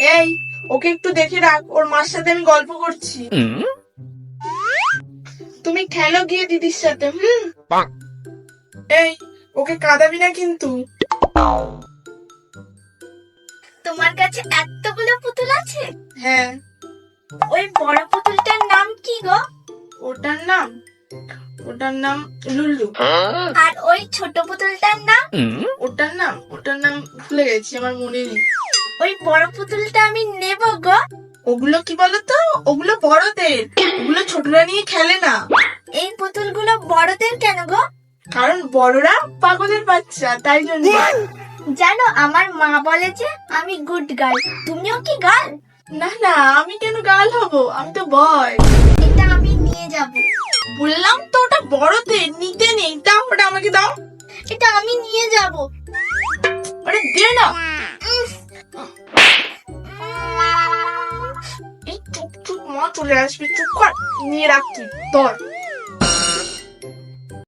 এই ওকে একটু দেখে রাখ ওর মার সাথে আমি গল্প করছি। তুমি খেলো গিয়ে দিদির সাথে হুম? এই ওকে কাঁদাবি না কিন্তু। তোমার কাছে এতগুলো পুতুল আছে? হ্যাঁ। ওই বড় পুতুলটার নাম কি গো? ওটার নাম ওটার নাম লুল্লু। আর ওই ছোট পুতুলটার নাম? ওটার নাম ওটার নাম ভুলে গেছি আমার মনে নেই। ওই বড় পুতুলটা আমি নেব গো। ওগুলো কি বলতো? ওগুলো বড়দের। ওগুলো ছোটরা নিয়ে খেলে না। এই পুতুলগুলো বড়দের কেন গো? কারণ বড়রা পাগলের বাচ্চা তাই জন্য। জানো আমার মা বলে যে আমি গুড গার্ল। তুমিও কি গার্ল? না না আমি কেন গাল হব? আমি তো বয়। এটা আমি নিয়ে যাব। বললাম তো ওটা বড়দের নিতে নেই। দাও ওটা আমাকে দাও। এটা আমি নিয়ে যাব। আরে দে না এই চুপ চুপ মা চলে আসবে চুপ কর নিয়ে রাখ তুই ধর